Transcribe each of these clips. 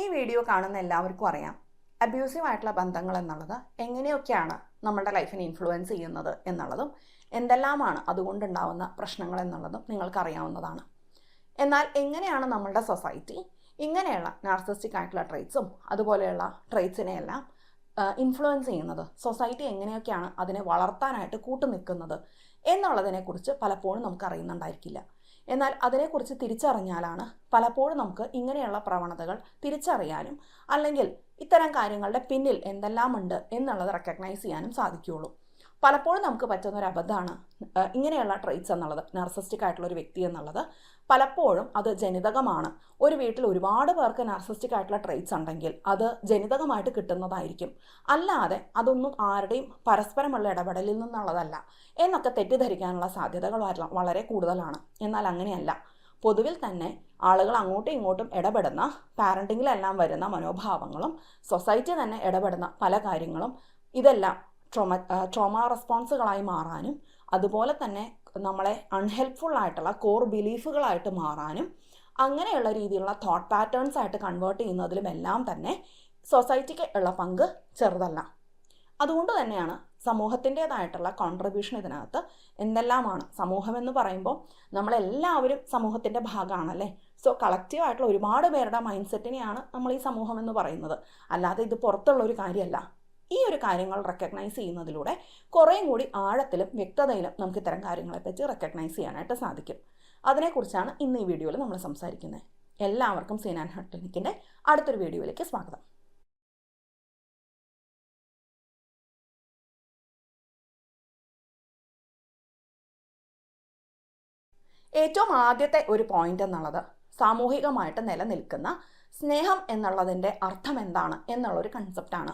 ഈ വീഡിയോ കാണുന്ന എല്ലാവർക്കും അറിയാം. അബ്യൂസീവ് ആയിട്ടുള്ള ബന്ധങ്ങൾ എന്നുള്ളത് എങ്ങനെയൊക്കെയാണ് നമ്മുടെ ലൈഫിനെ ഇൻഫ്ലുവൻസ് ചെയ്യുന്നത് എന്നുള്ളതും എന്തെല്ലാമാണ് അതുകൊണ്ടുണ്ടാവുന്ന പ്രശ്നങ്ങൾ എന്നുള്ളതും നിങ്ങൾക്കറിയാവുന്നതാണ്. എന്നാൽ എങ്ങനെയാണ് നമ്മളുടെ സൊസൈറ്റി ഇങ്ങനെയുള്ള നാർസിസ്റ്റിക് ആയിട്ടുള്ള ട്രേറ്റ്സും അതുപോലെയുള്ള ട്രേറ്റ്സിനെയെല്ലാം ഇൻഫ്ലുവൻസ് ചെയ്യുന്നത്? സൊസൈറ്റി എങ്ങനെയൊക്കെയാണ് അതിനെ വളർത്താനായിട്ട് കൂട്ടുനിൽക്കുന്നത് എന്നുള്ളതിനെക്കുറിച്ച് പലപ്പോഴും നമുക്ക് അറിയുന്നുണ്ടായിരിക്കില്ല എന്നാൽ അതിനെക്കുറിച്ച് തിരിച്ചറിഞ്ഞാലാണ് പലപ്പോഴും നമുക്ക് ഇങ്ങനെയുള്ള പ്രവണതകൾ തിരിച്ചറിയാനും അല്ലെങ്കിൽ ഇത്തരം കാര്യങ്ങളുടെ പിന്നിൽ എന്തെല്ലാമുണ്ട് എന്നുള്ളത് റെക്കഗ്നൈസ് ചെയ്യാനും സാധിക്കുകയുള്ളൂ. പലപ്പോഴും നമുക്ക് പറ്റുന്ന ഒരു അബദ്ധമാണ് ഇങ്ങനെയുള്ള ട്രേറ്റ്സ് എന്നുള്ളത് നാർസിസ്റ്റിക് ആയിട്ടുള്ള ഒരു വ്യക്തി എന്നുള്ളത്. പലപ്പോഴും അത് ജനിതകമാണ്. ഒരു വീട്ടിൽ ഒരുപാട് പേർക്ക് നാർസിസ്റ്റിക് ആയിട്ടുള്ള ട്രെയ്റ്റ്സ് ഉണ്ടെങ്കിൽ അത് ജനിതകമായിട്ട് കിട്ടുന്നതായിരിക്കും. അല്ലാതെ അതൊന്നും ആരുടെയും പരസ്പരമുള്ള ഇടപെടലിൽ നിന്നുള്ളതല്ല. എന്നൊക്കെ തെറ്റിദ്ധരിക്കാനുള്ള സാധ്യതകൾ വളരെ കൂടുതലാണ്. എന്നാൽ അങ്ങനെയല്ല. പൊതുവിൽ തന്നെ ആളുകൾ അങ്ങോട്ടും ഇങ്ങോട്ടും ഇടപെടുന്ന പാരന്റിങ്ങിലെല്ലാം വരുന്ന മനോഭാവങ്ങളും സൊസൈറ്റി തന്നെ ഇടപെടുന്ന പല കാര്യങ്ങളും ഇതെല്ലാം ട്രോമ ട്രോമ റെസ്പോൺസുകളായി മാറാനും അതുപോലെ തന്നെ നമ്മളെ അൺഹെൽപ്ഫുൾ ആയിട്ടുള്ള കോർ ബിലീഫുകളായിട്ട് മാറാനും അങ്ങനെയുള്ള രീതിയിലുള്ള തോട്ട് പാറ്റേൺസ് ആയിട്ട് കൺവേർട്ട് ചെയ്യുന്നതിലും എല്ലാം തന്നെ സൊസൈറ്റിക്ക് ഉള്ള പങ്ക് ചെറുതല്ല. അതുകൊണ്ട് തന്നെയാണ് സമൂഹത്തിന്റേതായിട്ടുള്ള കോൺട്രിബ്യൂഷൻ ഇതിനകത്ത് എന്തെല്ലാമാണ്? സമൂഹം എന്ന് പറയുമ്പോൾ നമ്മളെല്ലാവരും സമൂഹത്തിന്റെ ഭാഗമാണല്ലേ സോ കളക്റ്റീവായിട്ടുള്ള ഒരുപാട് പേരുടെ മൈൻഡ് സെറ്റിനെയാണ് നമ്മൾ ഈ സമൂഹം എന്ന് പറയുന്നത്. അല്ലാതെ ഇത് പുറത്തുള്ള ഒരു കാര്യമല്ല. ഈ ഒരു കാര്യങ്ങൾ റെക്കഗ്നൈസ് ചെയ്യുന്നതിലൂടെ കുറേയും കൂടി ആഴത്തിലും വ്യക്തതയിലും നമുക്ക് ഇത്തരം കാര്യങ്ങളെപ്പറ്റി റെക്കഗ്നൈസ് ചെയ്യാനായിട്ട് സാധിക്കും. അതിനെക്കുറിച്ചാണ് ഇന്ന് ഈ വീഡിയോയിൽ നമ്മൾ സംസാരിക്കുന്നത്. എല്ലാവർക്കും സീനാൻ ഹട്ട് ക്ലിനിക്കിന്റെ അടുത്തൊരു വീഡിയോയിലേക്ക് സ്വാഗതം. ഏറ്റവും ആദ്യത്തെ ഒരു പോയിന്റ് എന്നുള്ളത് സാമൂഹികമായിട്ട് നിലനിൽക്കുന്ന സ്നേഹം എന്നുള്ളതിന്റെ അർത്ഥം എന്താണ് എന്നുള്ളൊരു കൺസെപ്റ്റാണ്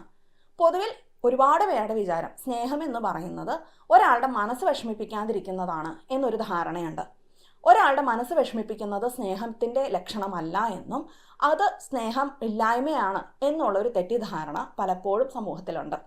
പൊതുവിൽ ഒരുപാട് പേരുടെ വിചാരം സ്നേഹം എന്ന് പറയുന്നത് ഒരാളുടെ മനസ്സ് വിഷമിപ്പിക്കാതിരിക്കുന്നതാണ് എന്നൊരു ധാരണയുണ്ട്. ഒരാളുടെ മനസ്സ് വിഷമിപ്പിക്കുന്നത് സ്നേഹത്തിന്റെ ലക്ഷണമല്ല എന്നും അത് സ്നേഹം ഇല്ലായ്മയാണ് എന്നുള്ളൊരു തെറ്റിദ്ധാരണ പലപ്പോഴും സമൂഹത്തിലുണ്ട്.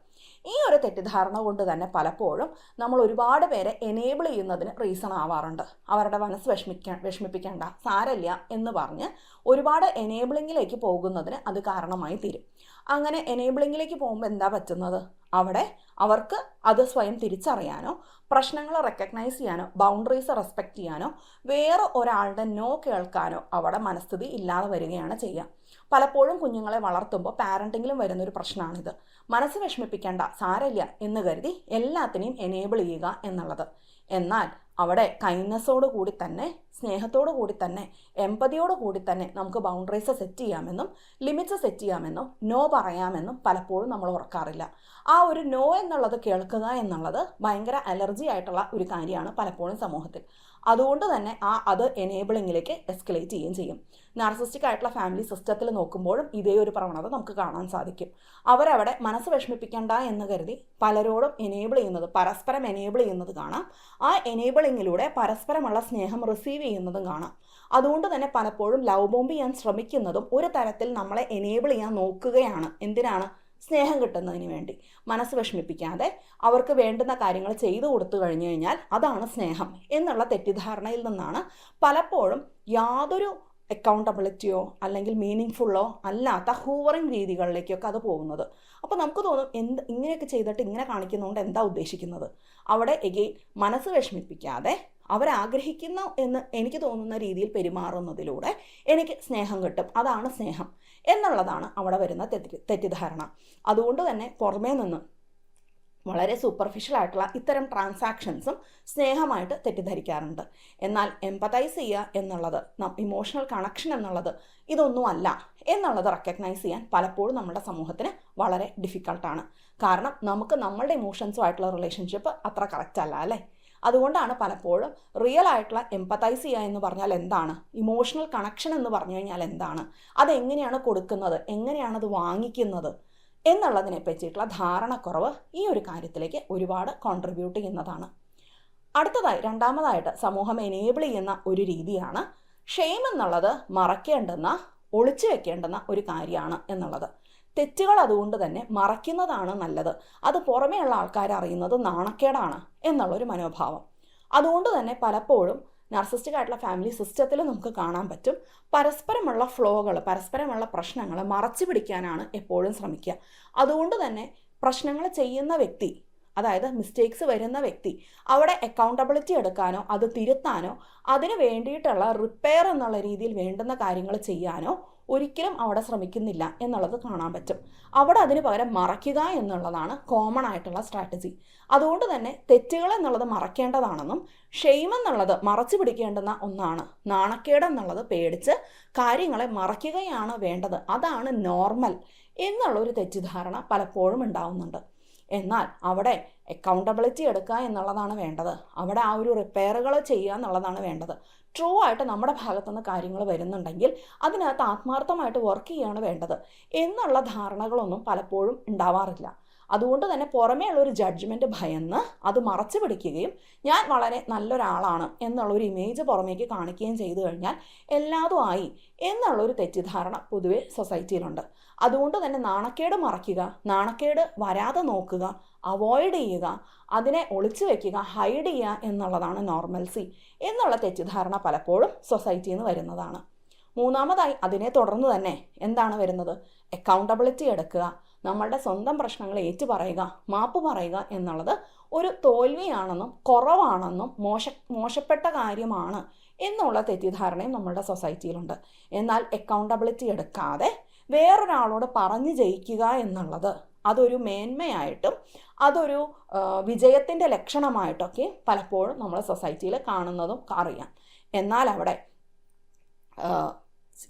ഈ ഒരു തെറ്റിദ്ധാരണ കൊണ്ട് തന്നെ പലപ്പോഴും നമ്മൾ ഒരുപാട് പേരെ എനേബിൾ ചെയ്യുന്നതിന് റീസൺ ആവാറുണ്ട്. അവരുടെ മനസ്സ് വിഷമിക്കാൻ വിഷമിപ്പിക്കേണ്ട സാരല്ല എന്ന് പറഞ്ഞ് ഒരുപാട് എനേബിളിങ്ങിലേക്ക് പോകുന്നതിന് അത് കാരണമായി തീരും. അങ്ങനെ എനേബിളിങ്ങിലേക്ക് പോകുമ്പോൾ എന്താ പറ്റുന്നത്? അവിടെ അവർക്ക് അത് സ്വയം തിരിച്ചറിയാനോ പ്രശ്നങ്ങൾ റെക്കഗ്നൈസ് ചെയ്യാനോ ബൗണ്ടറീസ് റെസ്പെക്റ്റ് ചെയ്യാനോ വേറെ ഒരാളുടെ നോ കേൾക്കാനോ അവിടെ മനസ്ഥിതി ഇല്ലാതെ വരികയാണ് ചെയ്യുക പലപ്പോഴും കുഞ്ഞുങ്ങളെ വളർത്തുമ്പോൾ പാരന്റിങ്ങിലും വരുന്നൊരു പ്രശ്നമാണിത് മനസ്സ് വിഷമിപ്പിക്കേണ്ട സാരമില്ല എന്ന് കരുതി എല്ലാത്തിനെയും എനേബിൾ ചെയ്യുക എന്നുള്ളത്. എന്നാൽ അവിടെ കൈൻഡ്നെസ്സോട് കൂടി തന്നെ സ്നേഹത്തോടു കൂടി തന്നെ എമ്പതിയോട് കൂടി തന്നെ നമുക്ക് ബൗണ്ടറീസ് സെറ്റ് ചെയ്യാമെന്നും ലിമിറ്റ്സ് സെറ്റ് ചെയ്യാമെന്നും നോ പറയാമെന്നും പലപ്പോഴും നമ്മൾ ഓർക്കാറില്ല. ആ ഒരു നോ എന്നുള്ളത് കേൾക്കുക എന്നുള്ളത് ഭയങ്കര അലർജി ആയിട്ടുള്ള ഒരു കാര്യമാണ് പലപ്പോഴും സമൂഹത്തിൽ. അതുകൊണ്ട് തന്നെ ആ അത് എനേബിളിങ്ങിലേക്ക് എസ്കലേറ്റ് ചെയ്യുകയും ചെയ്യും. നാർസിസ്റ്റിക് ആയിട്ടുള്ള ഫാമിലി സിസ്റ്റത്തിൽ നോക്കുമ്പോഴും ഇതേ ഒരു പ്രവണത നമുക്ക് കാണാൻ സാധിക്കും. അവരവിടെ മനസ്സ് വിഷമിപ്പിക്കേണ്ട എന്ന് കരുതി പലരോടും എനേബിൾ ചെയ്യുന്നത് പരസ്പരം എനേബിൾ ചെയ്യുന്നത് കാണാം. ആ എനേബിളിങ്ങിലൂടെ പരസ്പരമുള്ള സ്നേഹം റിസീവ് ചെയ്യുന്നതും കാണാം. അതുകൊണ്ട് തന്നെ പലപ്പോഴും ലവ് ബോംബ് ചെയ്യാൻ ശ്രമിക്കുന്നതും ഒരു തരത്തിൽ നമ്മളെ എനേബിൾ ചെയ്യാൻ നോക്കുകയാണ്. എന്തിനാണ്? സ്നേഹം കിട്ടുന്നതിന് വേണ്ടി. മനസ്സ് വിഷമിപ്പിക്കാതെ അവർക്ക് വേണ്ടുന്ന കാര്യങ്ങൾ ചെയ്തു കൊടുത്തു കഴിഞ്ഞു കഴിഞ്ഞാൽ അതാണ് സ്നേഹം എന്നുള്ള തെറ്റിദ്ധാരണയിൽ നിന്നാണ് പലപ്പോഴും യാതൊരു അക്കൗണ്ടബിലിറ്റിയോ അല്ലെങ്കിൽ മീനിങ് ഫുള്ളോ അല്ലാത്ത ഹൂവറിങ് രീതികളിലേക്കൊക്കെ അത് പോകുന്നത്. അപ്പോൾ നമുക്ക് തോന്നും എന്ത് ഇങ്ങനെയൊക്കെ ചെയ്തിട്ട് ഇങ്ങനെ കാണിക്കുന്നതുകൊണ്ട് എന്താ ഉദ്ദേശിക്കുന്നത്? അവിടെ എഗെയിൻ മനസ്സ് വിഷമിപ്പിക്കാതെ അവരാഗ്രഹിക്കുന്ന എന്ന് എനിക്ക് തോന്നുന്ന രീതിയിൽ പെരുമാറുന്നതിലൂടെ എനിക്ക് സ്നേഹം കിട്ടും. അതാണ് സ്നേഹം. എന്നുള്ളതാണ് അവിടെ വരുന്ന തെറ്റി തെറ്റിദ്ധാരണ. അതുകൊണ്ട് തന്നെ പുറമേ നിന്ന് വളരെ സൂപ്പർഫിഷ്യൽ ആയിട്ടുള്ള ഇത്തരം ട്രാൻസാക്ഷൻസും സ്നേഹമായിട്ട് തെറ്റിദ്ധരിക്കാറുണ്ട്. എന്നാൽ എംപതൈസ് ചെയ്യുക എന്നുള്ളത് ഇമോഷണൽ കണക്ഷൻ എന്നുള്ളത് ഇതൊന്നുമല്ല എന്നുള്ളത് റെക്കഗ്നൈസ് ചെയ്യാൻ പലപ്പോഴും നമ്മുടെ സമൂഹത്തിന് വളരെ ഡിഫിക്കൾട്ടാണ് കാരണം നമുക്ക് നമ്മളുടെ ഇമോഷൻസുമായിട്ടുള്ള റിലേഷൻഷിപ്പ് അത്ര കറക്റ്റ് അല്ല അല്ലേ? അതുകൊണ്ടാണ് പലപ്പോഴും റിയൽ ആയിട്ടുള്ള എംപതൈസ് ചെയ്യുക എന്ന് പറഞ്ഞാൽ എന്താണ്? ഇമോഷണൽ കണക്ഷൻ എന്ന് പറഞ്ഞു കഴിഞ്ഞാൽ എന്താണ്? അതെങ്ങനെയാണ് കൊടുക്കുന്നത്? എങ്ങനെയാണ് അത് വാങ്ങിക്കുന്നത്? എന്നുള്ളതിനെ പറ്റിയിട്ടുള്ള ധാരണക്കുറവ് ഈ ഒരു കാര്യത്തിലേക്ക് ഒരുപാട് കോൺട്രിബ്യൂട്ട് ചെയ്യുന്നതാണ്. അടുത്തതായി രണ്ടാമതായിട്ട് സമൂഹം എനേബിൾ ചെയ്യുന്ന ഒരു രീതിയാണ് ഷെയിം എന്നുള്ളത് മറയ്ക്കേണ്ടെന്ന ഒളിച്ചു വെക്കേണ്ടുന്ന ഒരു കാര്യമാണ് എന്നുള്ളത്. തെറ്റുകൾ അതുകൊണ്ട് തന്നെ മറയ്ക്കുന്നതാണ് നല്ലത്. അത് പുറമേയുള്ള ആൾക്കാർ അറിയുന്നത് നാണക്കേടാണ് എന്നുള്ളൊരു മനോഭാവം. അതുകൊണ്ട് തന്നെ പലപ്പോഴും നാർസിസ്റ്റിക് ആയിട്ടുള്ള ഫാമിലി സിസ്റ്റത്തിൽ നമുക്ക് കാണാൻ പറ്റും. പരസ്പരമുള്ള ഫ്ലോകൾ പരസ്പരമുള്ള പ്രശ്നങ്ങൾ മറച്ചു പിടിക്കാനാണ് എപ്പോഴും ശ്രമിക്കുക. അതുകൊണ്ട് തന്നെ പ്രശ്നങ്ങൾ ചെയ്യുന്ന വ്യക്തി അതായത് മിസ്റ്റേക്സ് വരുന്ന വ്യക്തി അവിടെ അക്കൗണ്ടബിലിറ്റി എടുക്കാനോ അത് തിരുത്താനോ അതിന് വേണ്ടിയിട്ടുള്ള റിപ്പയർ എന്നുള്ള രീതിയിൽ വേണ്ടുന്ന കാര്യങ്ങൾ ചെയ്യാനോ ഒരിക്കലും അവിടെ ശ്രമിക്കുന്നില്ല എന്നുള്ളത് കാണാൻ പറ്റും. അവിടെ അതിന് പകരം മറയ്ക്കുക എന്നുള്ളതാണ് കോമൺ ആയിട്ടുള്ള സ്ട്രാറ്റജി അതുകൊണ്ട് തന്നെ തെറ്റുകൾ എന്നുള്ളത് മറക്കേണ്ടതാണെന്നും ഷെയിം എന്നുള്ളത് മറച്ചു പിടിക്കേണ്ടുന്ന ഒന്നാണ്. നാണക്കേട് എന്നുള്ളത് പേടിച്ച് കാര്യങ്ങളെ മറയ്ക്കുകയാണ് വേണ്ടത്. അതാണ് നോർമൽ എന്നുള്ളൊരു തെറ്റിദ്ധാരണ പലപ്പോഴും ഉണ്ടാവുന്നുണ്ട്. എന്നാൽ അവിടെ അക്കൗണ്ടബിലിറ്റി എടുക്കുക എന്നുള്ളതാണ് വേണ്ടത്. അവിടെ ആ ഒരു റിപ്പയറുകൾ ചെയ്യുക എന്നുള്ളതാണ് വേണ്ടത്. ട്രൂ ആയിട്ട് നമ്മുടെ ഭാഗത്തുനിന്ന് കാര്യങ്ങൾ വരുന്നുണ്ടെങ്കിൽ അതിനകത്ത് ആത്മാർത്ഥമായിട്ട് വർക്ക് ചെയ്യാണ് വേണ്ടത്. എന്നുള്ള ധാരണകളൊന്നും പലപ്പോഴും ഉണ്ടാവാറില്ല. അതുകൊണ്ട് തന്നെ പുറമേ ഉള്ളൊരു ജഡ്ജ്മെന്റ് ഭയന്ന് അത് മറച്ചു പിടിക്കുകയും ഞാൻ വളരെ നല്ലൊരാളാണ് എന്നുള്ളൊരു ഇമേജ് പുറമേക്ക് കാണിക്കുകയും ചെയ്തു കഴിഞ്ഞാൽ എല്ലാതും ആയി എന്നുള്ളൊരു തെറ്റിദ്ധാരണ പൊതുവെ സൊസൈറ്റിയിലുണ്ട് അതുകൊണ്ട് തന്നെ നാണക്കേട് മറയ്ക്കുക നാണക്കേട് വരാതെ നോക്കുക അവോയ്ഡ് ചെയ്യുക അതിനെ ഒളിച്ചു വയ്ക്കുക ഹൈഡ് ചെയ്യുക എന്നുള്ളതാണ് നോർമൽസി എന്നുള്ള തെറ്റിദ്ധാരണ പലപ്പോഴും സൊസൈറ്റിയിൽ നിന്ന് വരുന്നതാണ്. മൂന്നാമതായി അതിനെ തുടർന്ന് തന്നെ എന്താണ് വരുന്നത്? അക്കൗണ്ടബിലിറ്റി എടുക്കുക നമ്മളുടെ സ്വന്തം പ്രശ്നങ്ങൾ ഏറ്റുപറയുക മാപ്പ് പറയുക എന്നുള്ളത് ഒരു തോൽവിയാണെന്നും കുറവാണെന്നും മോശ മോശപ്പെട്ട കാര്യമാണ് എന്നുള്ള തെറ്റിദ്ധാരണയും നമ്മളുടെ സൊസൈറ്റിയിലുണ്ട് എന്നാൽ അക്കൗണ്ടബിലിറ്റി എടുക്കാതെ വേറൊരാളോട് പറഞ്ഞു ജയിക്കുക എന്നുള്ളത് അതൊരു മേന്മയായിട്ടും അതൊരു വിജയത്തിന്റെ ലക്ഷണമായിട്ടൊക്കെ പലപ്പോഴും നമ്മൾ സൊസൈറ്റിയിൽ കാണുന്നതും അറിയാം. എന്നാൽ അവിടെ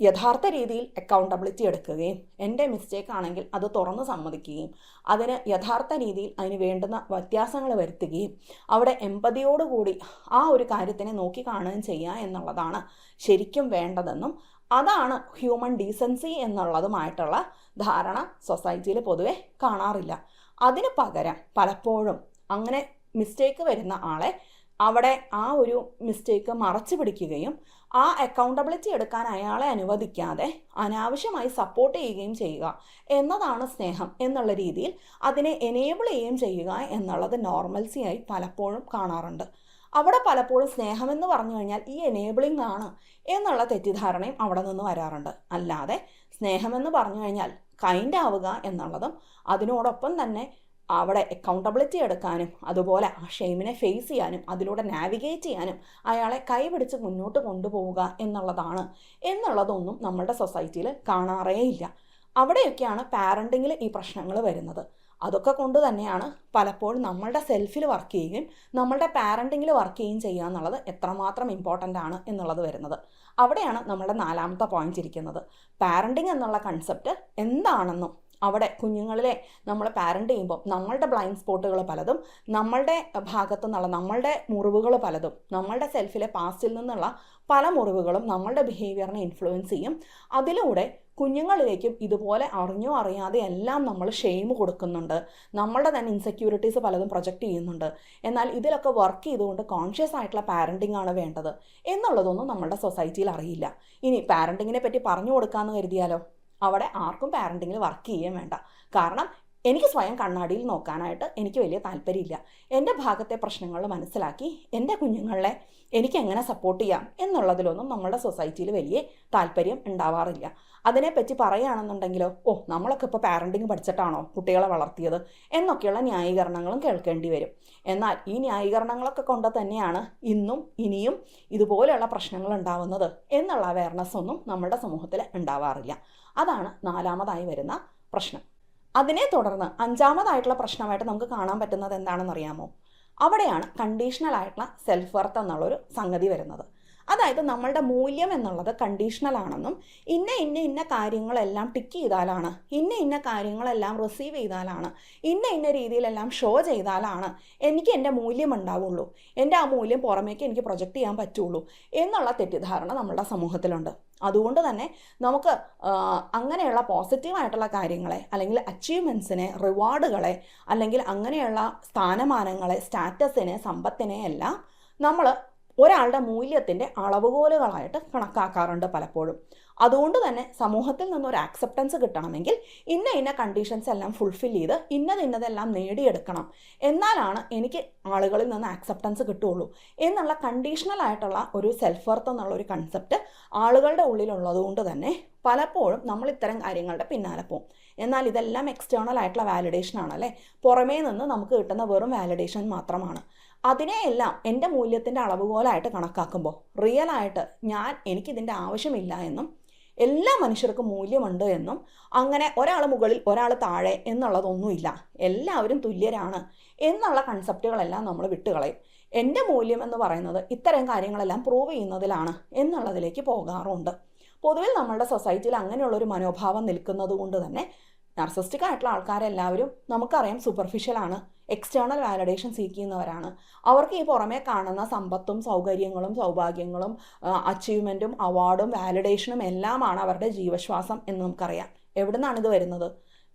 യഥാർത്ഥ രീതിയിൽ അക്കൗണ്ടബിലിറ്റി എടുക്കുകയും എന്റെ മിസ്റ്റേക്ക് ആണെങ്കിൽ അത് തുറന്ന് സമ്മതിക്കുകയും അതിന് യഥാർത്ഥ രീതിയിൽ അതിന് വേണ്ടുന്ന വ്യത്യാസങ്ങൾ വരുത്തുകയും അവിടെ എമ്പതിയോടുകൂടി ആ ഒരു കാര്യത്തിനെ നോക്കി കാണുകയും ചെയ്യുക എന്നുള്ളതാണ് ശരിക്കും വേണ്ടതെന്നും അതാണ് ഹ്യൂമൻ ഡീസൻസി എന്നുള്ളതുമായിട്ടുള്ള ധാരണ സൊസൈറ്റിയിൽ പൊതുവെ കാണാറില്ല. അതിന് പകരം പലപ്പോഴും അങ്ങനെ മിസ്റ്റേക്ക് വരുന്ന ആളെ അവിടെ ആ ഒരു മിസ്റ്റേക്ക് മറച്ചു പിടിക്കുകയും ആ അക്കൗണ്ടബിലിറ്റി എടുക്കാൻ അയാളെ അനുവദിക്കാതെ അനാവശ്യമായി സപ്പോർട്ട് ചെയ്യുകയും ചെയ്യുക എന്നതാണ് സ്നേഹം എന്നുള്ള രീതിയിൽ അതിനെ എനേബിൾ ചെയ്യുകയും ചെയ്യുക എന്നുള്ളത് നോർമൽസിയായി പലപ്പോഴും കാണാറുണ്ട്. അവിടെ പലപ്പോഴും സ്നേഹമെന്ന് പറഞ്ഞു കഴിഞ്ഞാൽ ഈ എനേബിളിംഗ് ആണ് എന്നുള്ള തെറ്റിദ്ധാരണയും അവിടെ നിന്ന് വരാറുണ്ട്. അല്ലാതെ സ്നേഹമെന്ന് പറഞ്ഞു കഴിഞ്ഞാൽ കൈൻഡ് ആവുക എന്നുള്ളതും അതിനോടൊപ്പം തന്നെ അവിടെ അക്കൗണ്ടബിലിറ്റി എടുക്കാനും അതുപോലെ ആ ഷെയിമിനെ ഫേസ് ചെയ്യാനും അതിലൂടെ നാവിഗേറ്റ് ചെയ്യാനും അയാളെ കൈപിടിച്ച് മുന്നോട്ട് കൊണ്ടുപോവുക എന്നുള്ളതാണ്. എന്നുള്ളതൊന്നും നമ്മളുടെ സൊസൈറ്റിയിൽ കാണാറേ ഇല്ല അവിടെയൊക്കെയാണ് പാരന്റിങ്ങിൽ ഈ പ്രശ്നങ്ങൾ വരുന്നത്. അതൊക്കെ കൊണ്ട് തന്നെയാണ് പലപ്പോഴും നമ്മളുടെ സെൽഫിൽ വർക്ക് ചെയ്യുകയും നമ്മളുടെ പാരന്റിങ്ങിൽ വർക്ക് ചെയ്യുകയും ചെയ്യുക എന്നുള്ളത് എത്രമാത്രം ഇമ്പോർട്ടന്റ് ആണ് എന്നുള്ളത് വരുന്നത്. അവിടെയാണ് നമ്മുടെ നാലാമത്തെ പോയിന്റ് ഇരിക്കുന്നത്. പാരന്റിങ് എന്നുള്ള കൺസെപ്റ്റ് എന്താണെന്നും അവിടെ കുഞ്ഞുങ്ങളിലെ നമ്മൾ പാരന്റ് ചെയ്യുമ്പോൾ നമ്മളുടെ ബ്ലൈൻഡ് സ്പോട്ടുകൾ പലതും നമ്മളുടെ ഭാഗത്തു നിന്നുള്ള നമ്മളുടെ മുറിവുകൾ പലതും നമ്മളുടെ സെൽഫിലെ പാസ്റ്റിൽ നിന്നുള്ള പല മുറിവുകളും നമ്മളുടെ ബിഹേവിയറിനെ ഇൻഫ്ലുവൻസ് ചെയ്യും. അതിലൂടെ കുഞ്ഞുങ്ങളിലേക്കും ഇതുപോലെ അറിഞ്ഞോ അറിയാതെ എല്ലാം നമ്മൾ ഷെയിം കൊടുക്കുന്നുണ്ട്. നമ്മളുടെ തന്നെ ഇൻസെക്യൂരിറ്റീസ് പലതും പ്രൊജക്റ്റ് ചെയ്യുന്നുണ്ട്. എന്നാൽ ഇതിലൊക്കെ വർക്ക് ചെയ്തുകൊണ്ട് കോൺഷ്യസ് ആയിട്ടുള്ള പാരന്റിംഗ് ആണ് വേണ്ടത്. എന്നുള്ളതൊന്നും നമ്മളുടെ സൊസൈറ്റിയിൽ അറിയില്ല. ഇനി പാരന്റിങ്ങിനെ പറ്റി പറഞ്ഞു കൊടുക്കാമെന്ന് കരുതിയാലോ? അവിടെ ആർക്കും പാരന്റിങ്ങിൽ വർക്ക് ചെയ്യാൻ വേണ്ട. കാരണം എനിക്ക് സ്വയം കണ്ണാടിയിൽ നോക്കാനായിട്ട് എനിക്ക് വലിയ താല്പര്യമില്ല. എന്റെ ഭാഗത്തെ പ്രശ്നങ്ങൾ മനസ്സിലാക്കി എന്റെ കുഞ്ഞുങ്ങളെ എനിക്ക് എങ്ങനെ സപ്പോർട്ട് ചെയ്യാം എന്നുള്ളതിലൊന്നും നമ്മളുടെ സൊസൈറ്റിയിൽ വലിയ താല്പര്യം ഉണ്ടാവാറില്ല. അതിനെപ്പറ്റി പറയുകയാണെന്നുണ്ടെങ്കിലോ ഓ നമ്മളൊക്കെ ഇപ്പോൾ പാരന്റിങ് പഠിച്ചിട്ടാണോ കുട്ടികളെ വളർത്തിയത്? എന്നൊക്കെയുള്ള ന്യായീകരണങ്ങളും കേൾക്കേണ്ടി വരും. എന്നാൽ ഈ ന്യായീകരണങ്ങളൊക്കെ കൊണ്ട് തന്നെയാണ് ഇന്നും ഇനിയും ഇതുപോലെയുള്ള പ്രശ്നങ്ങൾ ഉണ്ടാവുന്നത് എന്നുള്ള അവയർനെസ് ഒന്നും നമ്മുടെ സമൂഹത്തിൽ ഉണ്ടാവാറില്ല. അതാണ് നാലാമതായി വരുന്ന പ്രശ്നം. അതിനെ തുടർന്ന് അഞ്ചാമതായിട്ടുള്ള പ്രശ്നമായിട്ട് നമുക്ക് കാണാൻ പറ്റുന്നത് എന്താണെന്ന് അറിയാമോ അവിടെയാണ് കണ്ടീഷണൽ ആയിട്ടുള്ള സെൽഫ് വർത്ത് എന്നുള്ളൊരു സംഗതി വരുന്നത്. അതായത് നമ്മളുടെ മൂല്യം എന്നുള്ളത് കണ്ടീഷണൽ ആണെന്നും ഇന്ന ഇന്ന ഇന്ന കാര്യങ്ങളെല്ലാം ടിക്ക് ചെയ്താലാണ് ഇന്ന ഇന്ന കാര്യങ്ങളെല്ലാം റിസീവ് ചെയ്താലാണ് ഇന്ന ഇന്ന രീതിയിലെല്ലാം ഷോ ചെയ്താലാണ് എനിക്ക് എന്റെ മൂല്യം ഉണ്ടാവുള്ളൂ. എന്റെ ആ മൂല്യം പുറമേക്ക് എനിക്ക് പ്രൊജക്റ്റ് ചെയ്യാൻ പറ്റുള്ളൂ എന്നുള്ള തെറ്റിദ്ധാരണ നമ്മളുടെ സമൂഹത്തിലുണ്ട്. അതുകൊണ്ട് തന്നെ നമുക്ക് അങ്ങനെയുള്ള പോസിറ്റീവായിട്ടുള്ള കാര്യങ്ങളെ അല്ലെങ്കിൽ അച്ചീവ്മെന്റ്സിനെ റിവാർഡുകളെ അല്ലെങ്കിൽ അങ്ങനെയുള്ള സ്ഥാനമാനങ്ങളെ സ്റ്റാറ്റസിനെ സമ്പത്തിനെ എല്ലാം നമ്മൾ ഒരാളുടെ മൂല്യത്തിന്റെ അളവുകോലുകളായിട്ട് കണക്കാക്കാറുണ്ട് പലപ്പോഴും. അതുകൊണ്ട് തന്നെ സമൂഹത്തിൽ നിന്നൊരു ആക്സെപ്റ്റൻസ് കിട്ടണമെങ്കിൽ ഇന്ന ഇന്ന കണ്ടീഷൻസ് എല്ലാം ഫുൾഫിൽ ചെയ്ത് ഇന്നത് ഇന്നതെല്ലാം നേടിയെടുക്കണം. എന്നാലാണ് എനിക്ക് ആളുകളിൽ നിന്ന് ആക്സെപ്റ്റൻസ് കിട്ടുകയുള്ളൂ. എന്നുള്ള കണ്ടീഷണൽ ആയിട്ടുള്ള ഒരു സെൽഫ് വർത്ത് എന്നുള്ള ഒരു കൺസെപ്റ്റ് ആളുകളുടെ ഉള്ളിലുള്ളതുകൊണ്ട് തന്നെ പലപ്പോഴും നമ്മൾ ഇത്തരം കാര്യങ്ങളുടെ പിന്നാലെ പോകും എന്നാൽ ഇതെല്ലാം എക്സ്റ്റേണൽ ആയിട്ടുള്ള വാലിഡേഷൻ ആണ് അല്ലേ? പുറമേ നിന്ന് നമുക്ക് കിട്ടുന്ന വെറും വാലിഡേഷൻ മാത്രമാണ്. അതിനെയെല്ലാം എന്റെ മൂല്യത്തിന്റെ അളവുകോലായിട്ട് കണക്കാക്കുമ്പോൾ റിയൽ ആയിട്ട് ഞാൻ എനിക്കിതിന്റെ ആവശ്യമില്ല എന്നും എല്ലാ മനുഷ്യർക്കും മൂല്യമുണ്ട് എന്നും അങ്ങനെ ഒരാൾ മുകളിൽ ഒരാൾ താഴെ എന്നുള്ളതൊന്നുമില്ല. എല്ലാവരും തുല്യരാണ് എന്നുള്ള കൺസെപ്റ്റുകളെല്ലാം നമ്മൾ വിട്ടുകളയും. എന്റെ മൂല്യം എന്ന് പറയുന്നത് ഇത്തരം കാര്യങ്ങളെല്ലാം പ്രൂവ് ചെയ്യുന്നതിലാണ് എന്നുള്ളതിലേക്ക് പോകാറുണ്ട്. പൊതുവിൽ നമ്മളുടെ സൊസൈറ്റിയിൽ അങ്ങനെയുള്ളൊരു മനോഭാവം നിൽക്കുന്നത് കൊണ്ട് തന്നെ നർസിസ്റ്റിക് ആയിട്ടുള്ള ആൾക്കാരെല്ലാവരും നമുക്കറിയാം സൂപ്പർഫിഷ്യലാണ് എക്സ്റ്റേണൽ വാലിഡേഷൻ സീക്ക് ചെയ്യുന്നവരാണ്. അവർക്ക് ഈ പുറമേ കാണുന്ന സമ്പത്തും സൗകര്യങ്ങളും സൗഭാഗ്യങ്ങളും അച്ചീവ്മെന്റും അവാർഡും വാലിഡേഷനും എല്ലാമാണ് അവരുടെ ജീവശ്വാസം എന്ന് നമുക്കറിയാം. എവിടെ ഇത് വരുന്നത്?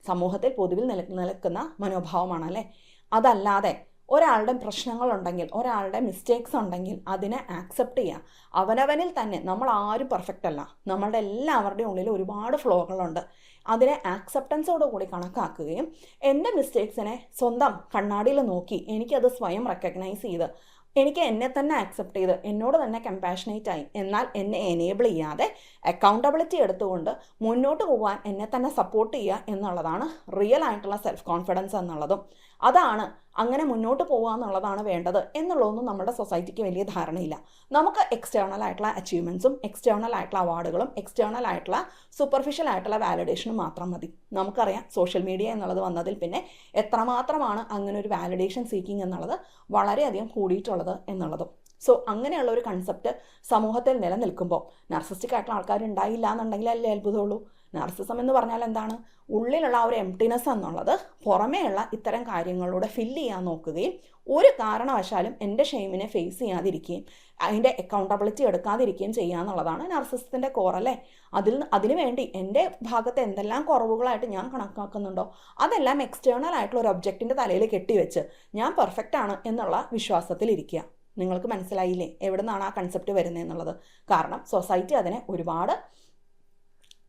സമൂഹത്തിൽ പൊതുവിൽ നില നിൽക്കുന്ന മനോഭാവമാണ് അല്ലേ അതല്ലാതെ ഒരാളുടെ പ്രശ്നങ്ങളുണ്ടെങ്കിൽ ഒരാളുടെ മിസ്റ്റേക്സ് ഉണ്ടെങ്കിൽ അതിനെ ആക്സെപ്റ്റ് ചെയ്യുക അവനവനിൽ തന്നെ നമ്മൾ ആരും പെർഫെക്റ്റ് അല്ല. നമ്മളുടെ എല്ലാവരുടെയും ഉള്ളിൽ ഒരുപാട് ഫ്ലോകളുണ്ട് അതിനെ ആക്സെപ്റ്റൻസോട് കൂടി കണക്കാക്കുകയും എന്റെ മിസ്റ്റേക്സിനെ സ്വന്തം കണ്ണാടിയിൽ നോക്കി എനിക്കത് സ്വയം റെക്കഗ്നൈസ് ചെയ്ത് എനിക്ക് എന്നെ തന്നെ ആക്സെപ്റ്റ് ചെയ്ത് എന്നോട് തന്നെ കമ്പാഷനേറ്റ് ആയി. എന്നാൽ എന്നെ എനേബിൾ ചെയ്യാതെ അക്കൗണ്ടബിലിറ്റി എടുത്തുകൊണ്ട് മുന്നോട്ട് പോകാൻ എന്നെ തന്നെ സപ്പോർട്ട് ചെയ്യുക എന്നുള്ളതാണ് റിയൽ ആയിട്ടുള്ള സെൽഫ് കോൺഫിഡൻസ് എന്നുള്ളതും. അതാണ് അങ്ങനെ മുന്നോട്ട് പോകുക എന്നുള്ളതാണ് വേണ്ടത് എന്നുള്ളതൊന്നും നമ്മുടെ സൊസൈറ്റിക്ക് വലിയ ധാരണയില്ല. നമുക്ക് എക്സ്റ്റേണൽ ആയിട്ടുള്ള അച്ചീവ്മെന്റ്സും എക്സ്റ്റേണൽ ആയിട്ടുള്ള അവാർഡുകളും എക്സ്റ്റേണൽ ആയിട്ടുള്ള സൂപ്പർഫിഷ്യൽ ആയിട്ടുള്ള വാലിഡേഷനും മാത്രം മതി. നമുക്കറിയാം സോഷ്യൽ മീഡിയ എന്നുള്ളത് വന്നതിൽ പിന്നെ എത്രമാത്രമാണ് അങ്ങനെ ഒരു വാലിഡേഷൻ സീക്കിംഗ് എന്നുള്ളത് വളരെയധികം കൂടിയിട്ടുള്ളത് എന്നുള്ളതും. സോ അങ്ങനെയുള്ള ഒരു കൺസെപ്റ്റ് സമൂഹത്തിൽ നിലനിൽക്കുമ്പോൾ നർസിസ്റ്റിക് ആയിട്ടുള്ള ആൾക്കാർ ഉണ്ടായില്ല എന്നുണ്ടെങ്കിൽ അല്ലേ അത്ഭുതമുള്ളൂ. നാർസിസം എന്ന് പറഞ്ഞാൽ എന്താണ് ഉള്ളിലുള്ള ആ ഒരു എംപ്റ്റിനെസ് എന്നുള്ളത് പുറമേയുള്ള ഇത്തരം കാര്യങ്ങളിലൂടെ ഫില്ല് ചെയ്യാൻ നോക്കുകയും ഒരു കാരണവശാലും എന്റെ ഷെയിമിനെ ഫേസ് ചെയ്യാതിരിക്കുകയും അതിന്റെ അക്കൗണ്ടബിലിറ്റി എടുക്കാതിരിക്കുകയും ചെയ്യുക എന്നുള്ളതാണ് നാർസിസത്തിന്റെ കോറല്ലേ അതിൽ അതിനു വേണ്ടി എന്റെ ഭാഗത്ത് എന്തെല്ലാം കുറവുകളായിട്ട് ഞാൻ കണക്കാക്കുന്നുണ്ടോ? അതെല്ലാം എക്സ്റ്റേണൽ ആയിട്ടുള്ള ഒരു ഒബ്ജക്റ്റിന്റെ തലയിൽ കെട്ടിവെച്ച് ഞാൻ പെർഫെക്റ്റ് ആണ് എന്നുള്ള വിശ്വാസത്തിലിരിക്കുക നിങ്ങൾക്ക് മനസ്സിലായില്ലേ? എവിടെ നിന്നാണ് ആ കൺസെപ്റ്റ് വരുന്നത് എന്നുള്ളത് കാരണം സൊസൈറ്റി അതിനെ ഒരുപാട്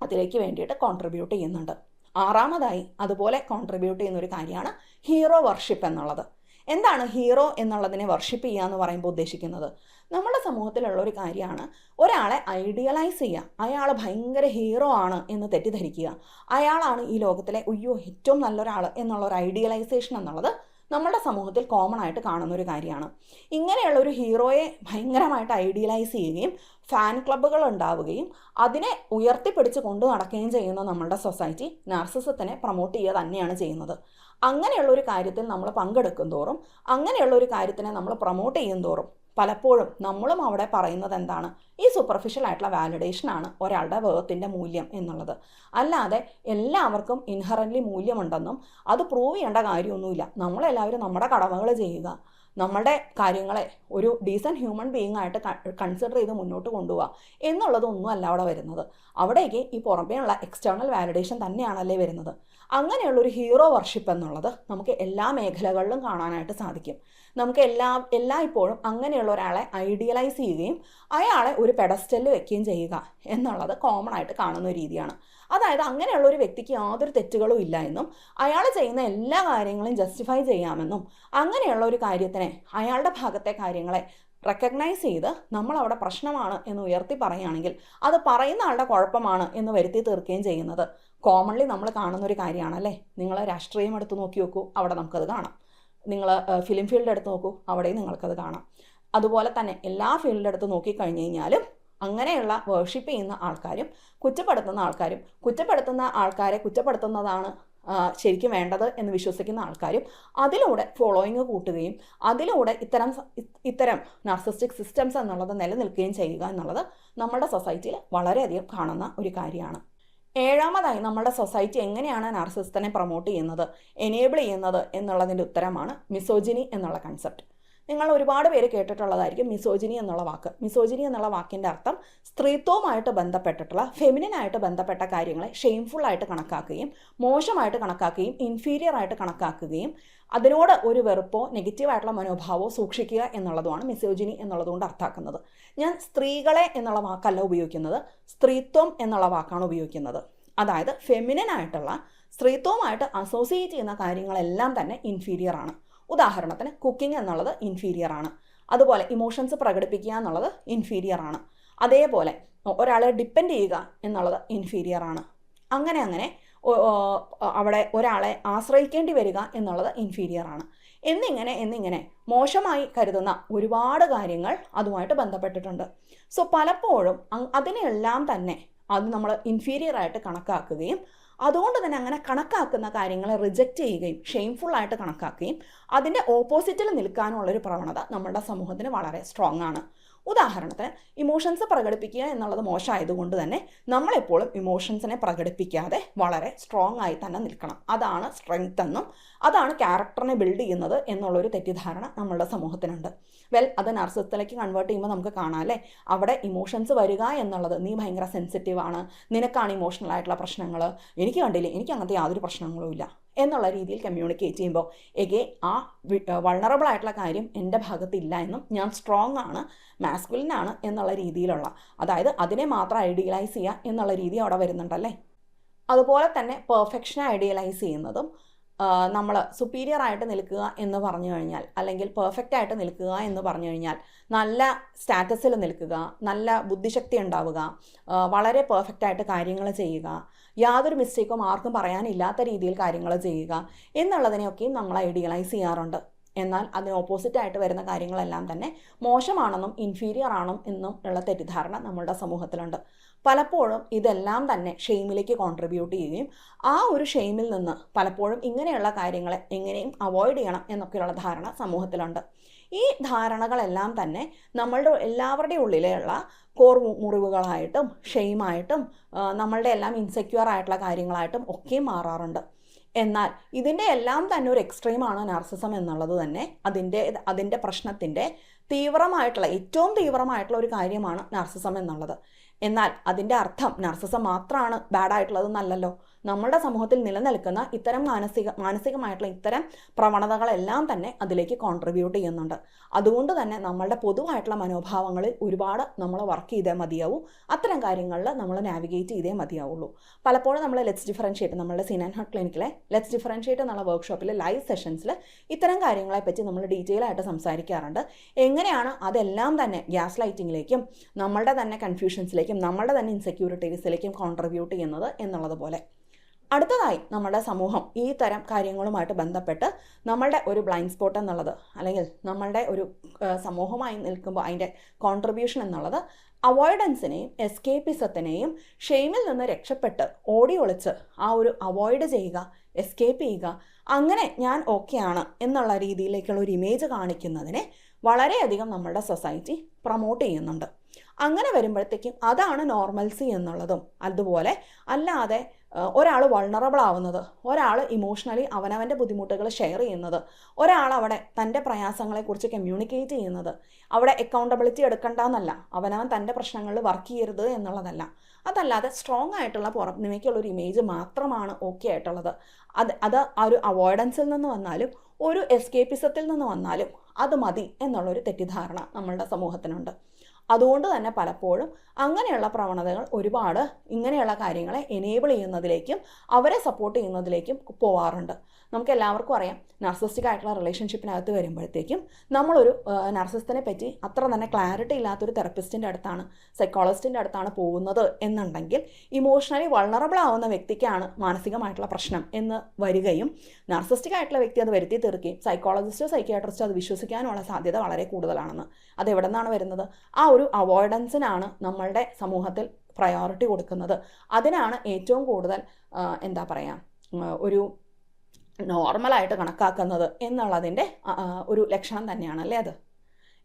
അതിലേക്ക് വേണ്ടിയിട്ട് കോൺട്രിബ്യൂട്ട് ചെയ്യുന്നുണ്ട്. ആറാമതായി അതുപോലെ കോൺട്രിബ്യൂട്ട് ചെയ്യുന്ന ഒരു കാര്യമാണ് ഹീറോ വർഷിപ്പ് എന്നുള്ളത്. എന്താണ് ഹീറോ എന്നുള്ളതിനെ വർഷിപ്പ് ചെയ്യുക എന്ന് പറയുമ്പോൾ ഉദ്ദേശിക്കുന്നത്? നമ്മുടെ സമൂഹത്തിലുള്ള ഒരു കാര്യമാണ് ഒരാളെ ഐഡിയലൈസ് ചെയ്യുക. അയാൾ ഭയങ്കര ഹീറോ ആണ് എന്ന് തെറ്റിദ്ധരിക്കുക. അയാളാണ് ഈ ലോകത്തിലെ ഉയ്യോ ഏറ്റവും നല്ലൊരാൾ എന്നുള്ള ഒരു ഐഡിയലൈസേഷൻ എന്നുള്ളത് നമ്മുടെ സമൂഹത്തിൽ കോമൺ ആയിട്ട് കാണുന്ന ഒരു കാര്യമാണ്. ഇങ്ങനെയുള്ള ഒരു ഹീറോയെ ഭയങ്കരമായിട്ട് ഐഡിയലൈസ് ചെയ്യുകയും ഫാൻ ക്ലബ്ബുകൾ ഉണ്ടാവുകയും അതിനെ ഉയർത്തിപ്പിടിച്ച് കൊണ്ടു നടക്കുകയും ചെയ്യുന്ന നമ്മളുടെ സൊസൈറ്റി നാർസിസത്തിനെ പ്രൊമോട്ട് ചെയ്യുക തന്നെയാണ് ചെയ്യുന്നത്. അങ്ങനെയുള്ള ഒരു കാര്യത്തിൽ നമ്മൾ പങ്കെടുക്കും തോറും അങ്ങനെയുള്ള ഒരു കാര്യത്തിനെ നമ്മൾ പ്രൊമോട്ട് ചെയ്യും തോറും പലപ്പോഴും നമ്മളും അവിടെ പറയുന്നത് എന്താണ്? ഈ സൂപ്പർഫിഷ്യൽ ആയിട്ടുള്ള വാലിഡേഷൻ ആണ് ഒരാളുടെ വേർത്തിന്റെ മൂല്യം എന്നുള്ളത്. അല്ലാതെ എല്ലാവർക്കും ഇൻഹറന്റ്ലി മൂല്യമുണ്ടെന്നും അത് പ്രൂവ് ചെയ്യേണ്ട കാര്യമൊന്നുമില്ല. നമ്മളെല്ലാവരും നമ്മുടെ കടമകൾ ചെയ്യുക നമ്മുടെ കാര്യങ്ങളെ ഒരു ഡീസന്റ് ഹ്യൂമൻ ബീങ് ആയിട്ട് കൺസിഡർ ചെയ്ത് മുന്നോട്ട് കൊണ്ടുപോകുക എന്നുള്ളതൊന്നും അല്ല അവിടെ വരുന്നത്. അവിടേക്ക് ഈ പുറമേയുള്ള എക്സ്റ്റേണൽ വാലിഡേഷൻ തന്നെയാണല്ലേ വരുന്നത്. അങ്ങനെയുള്ളൊരു ഹീറോ വർഷിപ്പ് എന്നുള്ളത് നമുക്ക് എല്ലാ മേഖലകളിലും കാണാനായിട്ട് സാധിക്കും. നമുക്ക് എല്ലാ എല്ലാ ഇപ്പോഴും അങ്ങനെയുള്ള ഒരാളെ ഐഡിയലൈസ് ചെയ്യുകയും അയാളെ ഒരു പെഡസ്റ്റലിൽ വെക്കുകയും ചെയ്യുക എന്നുള്ളത് കോമൺ ആയിട്ട് കാണുന്ന രീതിയാണ്. അതായത് അങ്ങനെയുള്ള ഒരു വ്യക്തിക്ക് യാതൊരു തെറ്റുകളും ഇല്ല എന്നും അയാൾ ചെയ്യുന്ന എല്ലാ കാര്യങ്ങളും ജസ്റ്റിഫൈ ചെയ്യാമെന്നും അങ്ങനെയുള്ള ഒരു കാര്യത്തിനെ അയാളുടെ ഭാഗത്തെ കാര്യങ്ങളെ റെക്കഗ്നൈസ് ചെയ്ത് നമ്മൾ അവിടെ പ്രശ്നമാണ് എന്ന് ഉയർത്തി പറയുകയാണെങ്കിൽ അത് പറയുന്ന ആളുടെ കുഴപ്പമാണ് എന്ന് വരുത്തി തീർക്കുകയും ചെയ്യുന്നത്. കോമൺലി നമ്മൾ കാണുന്ന ഒരു കാര്യമാണ് അല്ലേ നിങ്ങൾ രാഷ്ട്രീയം എടുത്ത് നോക്കി നോക്കൂ അവിടെ നമുക്കത് കാണാം. നിങ്ങൾ ഫിലിം ഫീൽഡ് എടുത്ത് നോക്കൂ. അവിടെയും നിങ്ങൾക്കത് കാണാം. അതുപോലെ തന്നെ എല്ലാ ഫീൽഡിന്റെ അടുത്ത് നോക്കിക്കഴിഞ്ഞ് കഴിഞ്ഞാലും അങ്ങനെയുള്ള വേർഷിപ്പ് ചെയ്യുന്ന ആൾക്കാരും കുറ്റപ്പെടുത്തുന്ന ആൾക്കാരും കുറ്റപ്പെടുത്തുന്ന ആൾക്കാരെ കുറ്റപ്പെടുത്തുന്നതാണ് ശരിക്കും വേണ്ടത് എന്ന് വിശ്വസിക്കുന്ന ആൾക്കാരും അതിലൂടെ ഫോളോയിങ് കൂട്ടുകയും അതിലൂടെ ഇത്തരം ഇത്തരം നാർസിസ്റ്റിക് സിസ്റ്റംസ് എന്നുള്ളത് നിലനിൽക്കുകയും ചെയ്യുക എന്നുള്ളത് നമ്മുടെ സൊസൈറ്റിയിൽ വളരെയധികം കാണുന്ന ഒരു കാര്യമാണ്. ഏഴാമതായി നമ്മുടെ സൊസൈറ്റി എങ്ങനെയാണ് നാർസിസത്തിനെ പ്രൊമോട്ട് ചെയ്യുന്നത് എനേബിൾ ചെയ്യുന്നത് എന്നുള്ളതിന്റെ ഉത്തരമാണ് മിസോജിനി എന്നുള്ള കൺസെപ്റ്റ് നിങ്ങൾ ഒരുപാട് പേര് കേട്ടിട്ടുള്ളതായിരിക്കും മിസോജിനി എന്നുള്ള വാക്ക്. മിസോജിനി എന്നുള്ള വാക്കിന്റെ അർത്ഥം സ്ത്രീത്വവുമായിട്ട് ബന്ധപ്പെട്ടിട്ടുള്ള ഫെമിനിനായിട്ട് ബന്ധപ്പെട്ട കാര്യങ്ങളെ ഷെയിംഫുള്ളായിട്ട് കണക്കാക്കുകയും മോശമായിട്ട് കണക്കാക്കുകയും ഇൻഫീരിയർ ആയിട്ട് കണക്കാക്കുകയും അതിനോട് ഒരു വെറുപ്പോ നെഗറ്റീവായിട്ടുള്ള മനോഭാവമോ സൂക്ഷിക്കുക എന്നുള്ളതുമാണ് മിസോജിനി എന്നുള്ളതുകൊണ്ട് അർത്ഥാക്കുന്നത് ഞാൻ സ്ത്രീകളെ എന്നുള്ള വാക്കല്ല ഉപയോഗിക്കുന്നത് സ്ത്രീത്വം എന്നുള്ള വാക്കാണ് ഉപയോഗിക്കുന്നത്. അതായത് ഫെമിനൻ ആയിട്ടുള്ള സ്ത്രീത്വവുമായിട്ട് അസോസിയേറ്റ് ചെയ്യുന്ന കാര്യങ്ങളെല്ലാം തന്നെ ഇൻഫീരിയർ ആണ്. ഉദാഹരണത്തിന് കുക്കിംഗ് എന്നുള്ളത് ഇൻഫീരിയർ ആണ്. അതുപോലെ ഇമോഷൻസ് പ്രകടിപ്പിക്കുക എന്നുള്ളത് ഇൻഫീരിയർ ആണ്. അതേപോലെ ഒരാളെ ഡിപ്പെൻഡ് ചെയ്യുക എന്നുള്ളത് ഇൻഫീരിയർ ആണ്. അങ്ങനെ അങ്ങനെ അവിടെ ഒരാളെ ആശ്രയിക്കേണ്ടി വരിക എന്നുള്ളത് ഇൻഫീരിയർ ആണ്. എന്നിങ്ങനെ എന്നിങ്ങനെ മോശമായി കരുതുന്ന ഒരുപാട് കാര്യങ്ങൾ അതുമായിട്ട് ബന്ധപ്പെട്ടിട്ടുണ്ട്. സോ പലപ്പോഴും അതിനെല്ലാം തന്നെ അത് നമ്മൾ ഇൻഫീരിയർ ആയിട്ട് കണക്കാക്കുകയും അതുകൊണ്ട് തന്നെ അങ്ങനെ കണക്കാക്കുന്ന കാര്യങ്ങളെ റിജക്റ്റ് ചെയ്യുകയും ഷെയിംഫുൾ ആയിട്ട് കണക്കാക്കുകയും അതിന്റെ ഓപ്പോസിറ്റിൽ നിൽക്കാനുള്ളൊരു പ്രവണത നമ്മുടെ സമൂഹത്തിന് വളരെ സ്ട്രോങ് ആണ്. ഉദാഹരണത്തിന് ഇമോഷൻസ് പ്രകടിപ്പിക്കുക എന്നുള്ളത് മോശമായതുകൊണ്ട് തന്നെ നമ്മളെപ്പോഴും ഇമോഷൻസിനെ പ്രകടിപ്പിക്കാതെ വളരെ സ്ട്രോങ് ആയി തന്നെ നിൽക്കണം. അതാണ് സ്ട്രെങ്ത് എന്നും അതാണ് ക്യാരക്ടറിനെ ബിൽഡ് ചെയ്യുന്നത് എന്നുള്ളൊരു തെറ്റിദ്ധാരണ നമ്മളുടെ സമൂഹത്തിനുണ്ട്. വെൽ അത് നർസിസത്തിലേക്ക് കൺവേർട്ട് ചെയ്യുമ്പോൾ നമുക്ക് കാണാം അല്ലേ? അവിടെ ഇമോഷൻസ് വരിക എന്നുള്ളത് നീ ഭയങ്കര സെൻസിറ്റീവാണ് നിനക്കാണ് ഇമോഷണൽ ആയിട്ടുള്ള പ്രശ്നങ്ങൾ എനിക്ക് കണ്ടില്ലേ? എനിക്ക് അങ്ങനത്തെ യാതൊരു പ്രശ്നങ്ങളും ഇല്ല. എന്നുള്ള രീതിയിൽ കമ്മ്യൂണിക്കേറ്റ് ചെയ്യുമ്പോൾ എഗെ ആ വൾണറബിൾ ആയിട്ടുള്ള കാര്യം എന്റെ ഭാഗത്തില്ല എന്നും ഞാൻ സ്ട്രോങ് ആണ് മാസ്കുലിനാണ് എന്നുള്ള രീതിയിലുള്ള അതായത് അതിനെ മാത്രം ഐഡിയലൈസ് ചെയ്യുക എന്നുള്ള രീതി അവിടെ വരുന്നുണ്ടല്ലേ? അതുപോലെ തന്നെ പെർഫെക്ഷൻ ഐഡിയലൈസ് ചെയ്യുന്നതും നമ്മൾ സുപ്പീരിയർ ആയിട്ട് നിൽക്കുക എന്ന് പറഞ്ഞു കഴിഞ്ഞാൽ അല്ലെങ്കിൽ പെർഫെക്റ്റ് ആയിട്ട് നിൽക്കുക എന്ന് പറഞ്ഞു കഴിഞ്ഞാൽ നല്ല സ്റ്റാറ്റസിൽ നിൽക്കുക നല്ല ബുദ്ധിശക്തി ഉണ്ടാവുക വളരെ പെർഫെക്റ്റ് ആയിട്ട് കാര്യങ്ങൾ ചെയ്യുക യാതൊരു മിസ്റ്റേക്കും ആർക്കും പറയാനില്ലാത്ത രീതിയിൽ കാര്യങ്ങൾ ചെയ്യുക എന്നുള്ളതിനെയൊക്കെയും നമ്മൾ ഐഡിയലൈസ് ചെയ്യാറുണ്ട്. എന്നാൽ അതിന് ഓപ്പോസിറ്റ് ആയിട്ട് വരുന്ന കാര്യങ്ങളെല്ലാം തന്നെ മോശമാണെന്നും ഇൻഫീരിയർ ആണെന്നും എന്നും ഉള്ള തെറ്റിദ്ധാരണ നമ്മളുടെ സമൂഹത്തിലുണ്ട്. പലപ്പോഴും ഇതെല്ലാം തന്നെ ഷെയിമിലേക്ക് കോൺട്രിബ്യൂട്ട് ചെയ്യുകയും ആ ഒരു ഷെയിമിൽ നിന്ന് പലപ്പോഴും ഇങ്ങനെയുള്ള കാര്യങ്ങളെ എങ്ങനെയും അവോയ്ഡ് ചെയ്യണം എന്നൊക്കെയുള്ള ധാരണ സമൂഹത്തിലുണ്ട്. ഈ ധാരണകളെല്ലാം തന്നെ നമ്മളുടെ എല്ലാവരുടെയും ഉള്ളിലുള്ള കോർ മുറിവുകളായിട്ടും ഷെയിമായിട്ടും നമ്മളുടെ എല്ലാം ഇൻസെക്യൂർ ആയിട്ടുള്ള കാര്യങ്ങളായിട്ടും ഒക്കെ മാറാറുണ്ട്. എന്നാൽ ഇതിന്റെ എല്ലാം തന്നെ ഒരു എക്സ്ട്രീമാണ് നാർസിസം എന്നുള്ളത് തന്നെ. അതിന്റെ അതിന്റെ പ്രശ്നത്തിന്റെ തീവ്രമായിട്ടുള്ള ഏറ്റവും തീവ്രമായിട്ടുള്ള ഒരു കാര്യമാണ് നാർസിസം എന്നുള്ളത്. എന്നാൽ അതിന്റെ അർത്ഥം നാർസിസം മാത്രമാണ് ബാഡായിട്ടുള്ളതെന്നല്ലല്ലോ നമ്മുടെ സമൂഹത്തിൽ നിലനിൽക്കുന്ന ഇത്തരം മാനസിക മാനസികമായിട്ടുള്ള ഇത്തരം പ്രവണതകളെല്ലാം തന്നെ അതിലേക്ക് കോൺട്രിബ്യൂട്ട് ചെയ്യുന്നുണ്ട്. അതുകൊണ്ട് തന്നെ നമ്മളുടെ പൊതുവായിട്ടുള്ള മനോഭാവങ്ങളിൽ ഒരുപാട് നമ്മൾ വർക്ക് ചെയ്തേ മതിയാവും. അത്തരം കാര്യങ്ങളിൽ നമ്മൾ നാവിഗേറ്റ് ചെയ്തേ മതിയാവുള്ളൂ. പലപ്പോഴും നമ്മൾ ലെറ്റ്സ് ഡിഫറൻഷ്യേറ്റ് നമ്മളുടെ സിൻ ആൻഡ് ഹോട്ട് ക്ലിനിക്കിലെ ലെറ്റ്സ് ഡിഫറൻഷ്യേറ്റ് എന്നുള്ള വർക്ക്ഷോപ്പിൽ ലൈവ് സെഷൻസിൽ ഇത്തരം കാര്യങ്ങളെപ്പറ്റി നമ്മൾ ഡീറ്റെയിൽ ആയിട്ട് സംസാരിക്കാറുണ്ട്. എങ്ങനെയാണ് അതെല്ലാം തന്നെ ഗ്യാസ് ലൈറ്റിങ്ങിലേക്കും നമ്മളുടെ തന്നെ കൺഫ്യൂഷൻസിലേക്കും നമ്മളുടെ തന്നെ ഇൻസെക്യൂരിറ്റീസിലേക്കും കോൺട്രിബ്യൂട്ട് ചെയ്യുന്നത് എന്നുള്ളത് പോലെ. അടുത്തതായി നമ്മുടെ സമൂഹം ഈ തരം കാര്യങ്ങളുമായിട്ട് ബന്ധപ്പെട്ട് നമ്മളുടെ ഒരു ബ്ലൈൻഡ് സ്പോട്ട് എന്നുള്ളത് അല്ലെങ്കിൽ നമ്മളുടെ ഒരു സമൂഹമായി നിൽക്കുമ്പോൾ അതിന്റെ കോൺട്രിബ്യൂഷൻ എന്നുള്ളത് അവോയ്ഡൻസിനെയും എസ്കേപ്പിസത്തിനെയും ഷെയിമിൽ നിന്ന് രക്ഷപ്പെട്ട് ഓടി ഒളിച്ച് ആ ഒരു അവോയ്ഡ് ചെയ്യുക എസ്കേപ്പ് ചെയ്യുക അങ്ങനെ ഞാൻ ഓക്കെയാണ് എന്നുള്ള രീതിയിലേക്കുള്ള ഒരു ഇമേജ് കാണിക്കുന്നതിനെ വളരെയധികം നമ്മളുടെ സൊസൈറ്റി പ്രൊമോട്ട് ചെയ്യുന്നുണ്ട്. അങ്ങനെ വരുമ്പോഴത്തേക്കും അതാണ് നോർമൽസി എന്നുള്ളതും. അതുപോലെ അല്ലാതെ ഒരാൾ വൾണറബിൾ ആവുന്നത് ഒരാൾ ഇമോഷണലി അവനവന്റെ ബുദ്ധിമുട്ടുകൾ ഷെയർ ചെയ്യുന്നത് ഒരാൾ അവിടെ തന്റെ പ്രയാസങ്ങളെക്കുറിച്ച് കമ്മ്യൂണിക്കേറ്റ് ചെയ്യുന്നത് അവിടെ അക്കൗണ്ടബിലിറ്റി എടുക്കണ്ടെന്നല്ല അവനവൻ തന്റെ പ്രശ്നങ്ങളിൽ വർക്ക് ചെയ്യരുത് എന്നുള്ളതല്ല. അതല്ലാതെ സ്ട്രോങ് ആയിട്ടുള്ള പുറമേക്കുള്ള ഒരു ഇമേജ് മാത്രമാണ് ഓക്കെ ആയിട്ടുള്ളത്. അത് അത് ആ ഒരു അവോയ്ഡൻസിൽ നിന്ന് വന്നാലും ഒരു എസ്കേപ്പിസത്തിൽ നിന്ന് വന്നാലും അത് മതി എന്നുള്ളൊരു തെറ്റിദ്ധാരണ നമ്മളുടെ സമൂഹത്തിനുണ്ട്. അതുകൊണ്ട് തന്നെ പലപ്പോഴും അങ്ങനെയുള്ള പ്രവണതകൾ ഒരുപാട് ഇങ്ങനെയുള്ള കാര്യങ്ങളെ എനേബിൾ ചെയ്യുന്നതിലേക്കും അവരെ സപ്പോർട്ട് ചെയ്യുന്നതിലേക്കും പോവാറുണ്ട്. നമുക്ക് എല്ലാവർക്കും അറിയാം നർസിസ്റ്റിക് ആയിട്ടുള്ള റിലേഷൻഷിപ്പിനകത്ത് വരുമ്പോഴത്തേക്കും നമ്മളൊരു നർസിസ്റ്റിനെ പറ്റി അത്ര തന്നെ ക്ലാരിറ്റി ഇല്ലാത്തൊരു തെറപ്പിസ്റ്റിന്റെ അടുത്താണ് സൈക്കോളജിസ്റ്റിന്റെ അടുത്താണ് പോകുന്നത് എന്നുണ്ടെങ്കിൽ ഇമോഷണലി വളറബിൾ ആവുന്ന വ്യക്തിക്കാണ് മാനസികമായിട്ടുള്ള പ്രശ്നം എന്ന് വരികയും നർസിസ്റ്റിക് ആയിട്ടുള്ള വ്യക്തി അത് വരുത്തി തീർക്കുകയും സൈക്കോളജിസ്റ്റോ സൈക്യാട്രിസ്റ്റോ അത് വിശ്വസിക്കാനുള്ള സാധ്യത വളരെ കൂടുതലാണെന്ന്. അത് എവിടെ നിന്നാണ് വരുന്നത്? ആ ഒരു അവോയ്ഡൻസിനാണ് നമ്മളുടെ സമൂഹത്തിൽ പ്രയോറിറ്റി കൊടുക്കുന്നത്. അതിനാണ് ഏറ്റവും കൂടുതൽ എന്താ പറയുക ഒരു നോർമലായിട്ട് കണക്കാക്കുന്നത് എന്നുള്ളതിന്റെ ഒരു ലക്ഷണം തന്നെയാണല്ലേ അത്.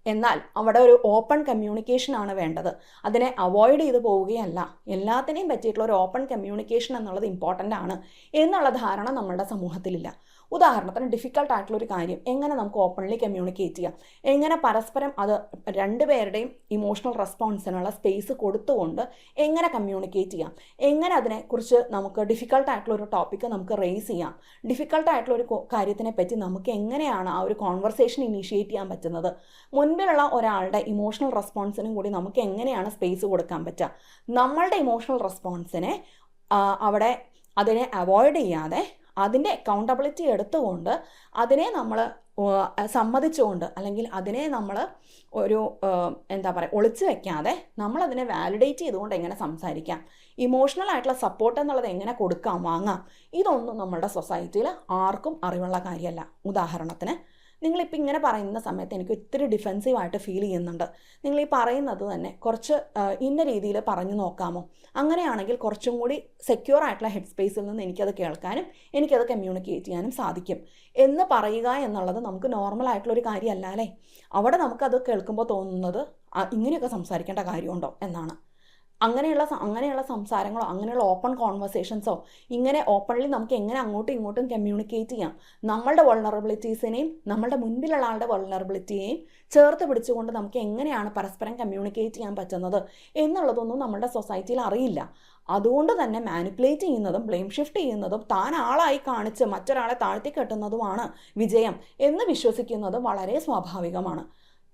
എന്നാൽ അവിടെ ഒരു ഓപ്പൺ കമ്മ്യൂണിക്കേഷനാണ് വേണ്ടത്. അതിനെ അവോയ്ഡ് ചെയ്തു പോവുകയല്ല. എല്ലാത്തിനെയും പറ്റിയിട്ടുള്ള ഒരു ഓപ്പൺ കമ്മ്യൂണിക്കേഷൻ എന്നുള്ളത് ഇമ്പോർട്ടന്റ് ആണ് എന്നുള്ള ധാരണ നമ്മളുടെ സമൂഹത്തിലില്ല. ഉദാഹരണത്തിന് ഡിഫിക്കൽട്ട് ആയിട്ടുള്ള ഒരു കാര്യം എങ്ങനെ നമുക്ക് ഓപ്പൺലി കമ്മ്യൂണിക്കേറ്റ് ചെയ്യാം? എങ്ങനെ പരസ്പരം അത് രണ്ടുപേരുടെയും ഇമോഷണൽ റെസ്പോൺസിനുള്ള സ്പേസ് കൊടുത്തുകൊണ്ട് എങ്ങനെ കമ്മ്യൂണിക്കേറ്റ് ചെയ്യാം? എങ്ങനെ അതിനെക്കുറിച്ച് നമുക്ക് ഡിഫിക്കൽട്ട് ആയിട്ടുള്ള ഒരു ടോപ്പിക്ക് നമുക്ക് റേസ് ചെയ്യാം? ഡിഫിക്കൽട്ട് ആയിട്ടുള്ള ഒരു കാര്യത്തിനെ പറ്റി നമുക്ക് എങ്ങനെയാണ് ആ ഒരു കോൺവെർസേഷൻ ഇനീഷ്യേറ്റ് ചെയ്യാൻ പറ്റുന്നത്? മുൻപിലുള്ള ഒരാളുടെ ഇമോഷണൽ റെസ്പോൺസിനും കൂടി നമുക്ക് എങ്ങനെയാണ് സ്പേസ് കൊടുക്കാൻ പറ്റുക? നമ്മളുടെ ഇമോഷണൽ റെസ്പോൺസിനെ അവിടെ അതിനെ അവോയ്ഡ് ചെയ്യാതെ അതിന്റെ അക്കൗണ്ടബിലിറ്റി എടുത്തുകൊണ്ട് അതിനെ നമ്മൾ സമ്മതിച്ചുകൊണ്ട് അല്ലെങ്കിൽ അതിനെ നമ്മൾ ഒരു എന്താ പറയുക ഒളിച്ചു വെക്കാതെ നമ്മളതിനെ വാലിഡേറ്റ് ചെയ്തുകൊണ്ട് എങ്ങനെ സംസാരിക്കാം? ഇമോഷണൽ ആയിട്ടുള്ള സപ്പോർട്ട് എന്നുള്ളത് എങ്ങനെ കൊടുക്കാം വാങ്ങാം? ഇതൊന്നും നമ്മളുടെ സൊസൈറ്റിയിൽ ആർക്കും അറിവുള്ള കാര്യമല്ല. ഉദാഹരണത്തിന് നിങ്ങളിപ്പോൾ ഇങ്ങനെ പറയുന്ന സമയത്ത് എനിക്ക് ഒത്തിരി ഡിഫെൻസീവായിട്ട് ഫീൽ ചെയ്യുന്നുണ്ട്. നിങ്ങൾ ഈ പറയുന്നത് തന്നെ കുറച്ച് ഇന്ന രീതിയിൽ പറഞ്ഞു നോക്കാമോ? അങ്ങനെയാണെങ്കിൽ കുറച്ചും കൂടി സെക്യൂർ ആയിട്ടുള്ള ഹെഡ് സ്പേസിൽ നിന്ന് എനിക്കത് കേൾക്കാനും എനിക്കത് കമ്മ്യൂണിക്കേറ്റ് ചെയ്യാനും സാധിക്കും. എന്ന് പറയുക എന്നുള്ളത് നമുക്ക് നോർമൽ ആയിട്ടുള്ളൊരു കാര്യമല്ല അല്ലേ? അവിടെ നമുക്കത് കേൾക്കുമ്പോൾ തോന്നുന്നത് ഇങ്ങനെയൊക്കെ സംസാരിക്കേണ്ട കാര്യമുണ്ടോ? എന്നാണ്. അങ്ങനെയുള്ള അങ്ങനെയുള്ള സംസാരങ്ങളോ അങ്ങനെയുള്ള ഓപ്പൺ കോൺവെർസേഷൻസോ ഇങ്ങനെ ഓപ്പൺലി നമുക്ക് എങ്ങനെ അങ്ങോട്ടും ഇങ്ങോട്ടും കമ്മ്യൂണിക്കേറ്റ് ചെയ്യാം? നമ്മളുടെ വൾണറബിലിറ്റീസിനെയും നമ്മളുടെ മുൻപിലുള്ള ആളുടെ വൾണറബിലിറ്റിയെയും ചേർത്ത് പിടിച്ചുകൊണ്ട് നമുക്ക് എങ്ങനെയാണ് പരസ്പരം കമ്മ്യൂണിക്കേറ്റ് ചെയ്യാൻ പറ്റുന്നത് എന്നുള്ളതൊന്നും നമ്മുടെ സൊസൈറ്റിയിൽ അറിയില്ല. അതുകൊണ്ട് തന്നെ മാനിപ്പുലേറ്റ് ചെയ്യുന്നതും ബ്ലെയിം ഷിഫ്റ്റ് ചെയ്യുന്നതും താൻ ആളായി കാണിച്ച് മറ്റൊരാളെ താഴ്ത്തി കെട്ടുന്നതുമാണ് വിജയം എന്ന് വിശ്വസിക്കുന്നത് വളരെ സ്വാഭാവികമാണ്.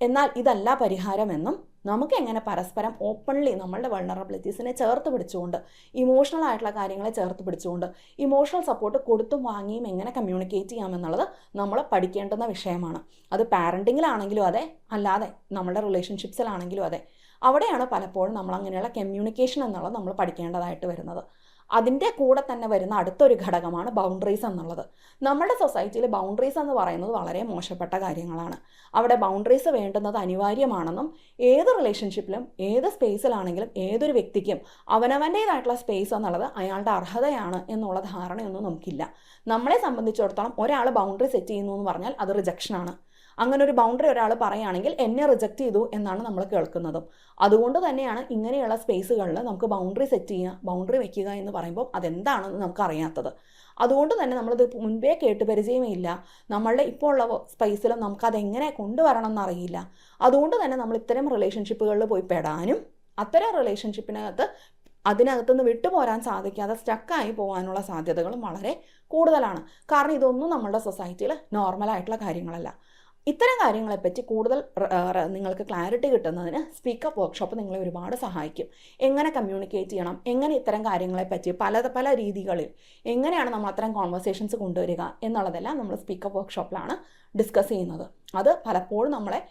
എന്നാൽ ഇതല്ല പരിഹാരമെന്നും നമുക്ക് എങ്ങനെ പരസ്പരം ഓപ്പൺലി നമ്മളുടെ വൾണറബിലിറ്റീസിനെ ചേർത്ത് പിടിച്ചുകൊണ്ട് ഇമോഷണൽ ആയിട്ടുള്ള കാര്യങ്ങളെ ചേർത്ത് പിടിച്ചുകൊണ്ട് ഇമോഷണൽ സപ്പോർട്ട് കൊടുത്തും വാങ്ങിയും എങ്ങനെ കമ്മ്യൂണിക്കേറ്റ് ചെയ്യാമെന്നുള്ളത് നമ്മൾ പഠിക്കേണ്ടുന്ന വിഷയമാണ്. അത് പാരന്റിങ്ങിലാണെങ്കിലും അതെ അല്ലാതെ നമ്മുടെ റിലേഷൻഷിപ്സിലാണെങ്കിലും അതെ. അവിടെയാണ് പലപ്പോഴും നമ്മൾ അങ്ങനെയുള്ള കമ്മ്യൂണിക്കേഷൻ എന്നുള്ളത് നമ്മൾ പഠിക്കേണ്ടതായിട്ട് വരുന്നത്. അതിന്റെ കൂടെ തന്നെ വരുന്ന അടുത്തൊരു ഘടകമാണ് ബൗണ്ടറീസ് എന്നുള്ളത്. നമ്മുടെ സൊസൈറ്റിയിൽ ബൗണ്ടറീസ് എന്ന് പറയുന്നത് വളരെ മോശപ്പെട്ട കാര്യങ്ങളാണ്. അവിടെ ബൗണ്ടറീസ് വേണ്ടുന്നത് അനിവാര്യമാണെന്നും ഏത് റിലേഷൻഷിപ്പിലും ഏത് സ്പേസിലാണെങ്കിലും ഏതൊരു വ്യക്തിക്കും അവനവന്റേതായിട്ടുള്ള സ്പേസ് എന്നുള്ളത് അയാളുടെ അർഹതയാണ് എന്നുള്ള ധാരണയൊന്നും നമുക്കില്ല. നമ്മളെ സംബന്ധിച്ചിടത്തോളം ഒരാൾ ബൗണ്ടറി സെറ്റ് ചെയ്യുന്നു എന്ന് പറഞ്ഞാൽ അത് റിജക്ഷനാണ് അങ്ങനെ ഒരു ബൗണ്ടറി ഒരാൾ പറയുകയാണെങ്കിൽ എന്നെ റിജക്റ്റ് ചെയ്തു എന്നാണ് നമ്മൾ കേൾക്കുന്നതും. അതുകൊണ്ട് തന്നെയാണ് ഇങ്ങനെയുള്ള സ്പേസുകളിൽ നമുക്ക് ബൗണ്ടറി സെറ്റ് ചെയ്യുക ബൗണ്ടറി വെക്കുക എന്ന് പറയുമ്പോൾ അതെന്താണെന്ന് നമുക്ക് അറിയാത്തത്. അതുകൊണ്ട് തന്നെ നമ്മളിത് മുൻപേ കേട്ട് പരിചയമില്ല. നമ്മളുടെ ഇപ്പോൾ ഉള്ള സ്പേസിലും നമുക്കതെങ്ങനെ കൊണ്ടുവരണം എന്നറിയില്ല അതുകൊണ്ട് തന്നെ നമ്മൾ ഇത്തരം റിലേഷൻഷിപ്പുകളിൽ പോയി പെടാനും അത്തരം റിലേഷൻഷിപ്പിനകത്ത് അതിനകത്തുനിന്ന് വിട്ടുപോരാൻ സാധിക്കാതെ സ്റ്റക്കായി പോകാനുള്ള സാധ്യതകളും വളരെ കൂടുതലാണ്. കാരണം ഇതൊന്നും നമ്മുടെ സൊസൈറ്റിയിൽ നോർമലായിട്ടുള്ള കാര്യങ്ങളല്ല. ഇത്തരം കാര്യങ്ങളെപ്പറ്റി കൂടുതൽ നിങ്ങൾക്ക് ക്ലാരിറ്റി കിട്ടുന്നതിന് സ്പീക്കപ്പ് വർക്ക്ഷോപ്പ് നിങ്ങളെ ഒരുപാട് സഹായിക്കും. എങ്ങനെ കമ്മ്യൂണിക്കേറ്റ് ചെയ്യണം? എങ്ങനെ ഇത്തരം കാര്യങ്ങളെപ്പറ്റി പല പല രീതികളിൽ എങ്ങനെയാണ് നമ്മൾ അത്തരം കോൺവെർസേഷൻസ് കൊണ്ടുവരിക എന്നുള്ളതെല്ലാം നമ്മൾ സ്പീക്കപ്പ് വർക്ക്ഷോപ്പിലാണ് ഡിസ്കസ് ചെയ്യുന്നത്. അത് പലപ്പോഴും നമ്മളെ